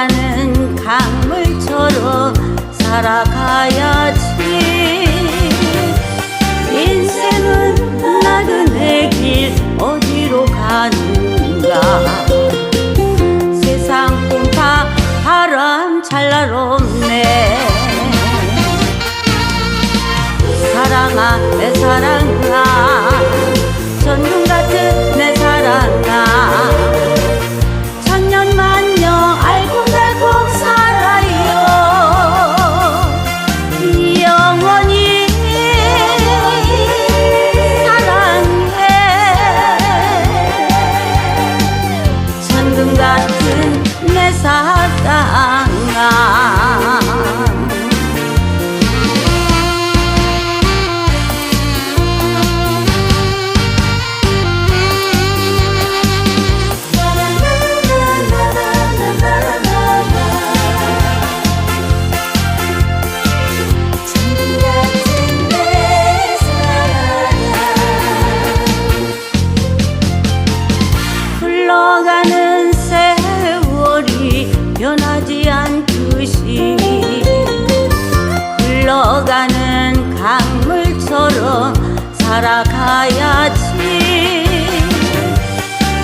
나는 강물처럼 살아가야지. 인생은 나도 내길 어디로 가는가? 세상 꿈파 바람 잘날 없네. 사랑아 내 사랑 흘러가는 살아가야지.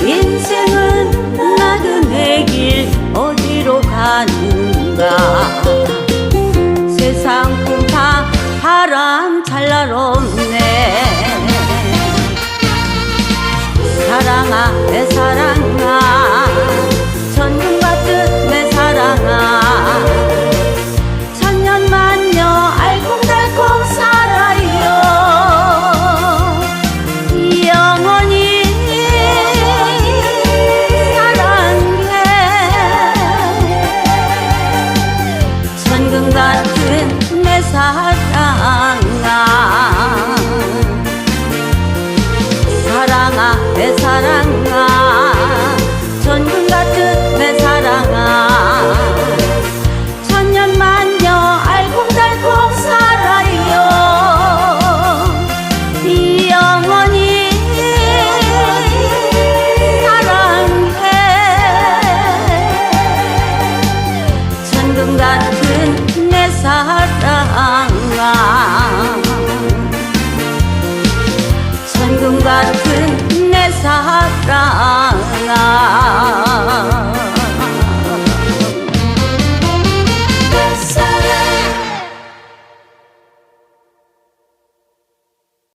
인생은 내길 어디로 가는가? 세상 풍파 바람 찰나롭네. 사랑아 내 사랑 같은 내 사랑아. 사랑아 내 사랑아 천금 같은 내 사랑아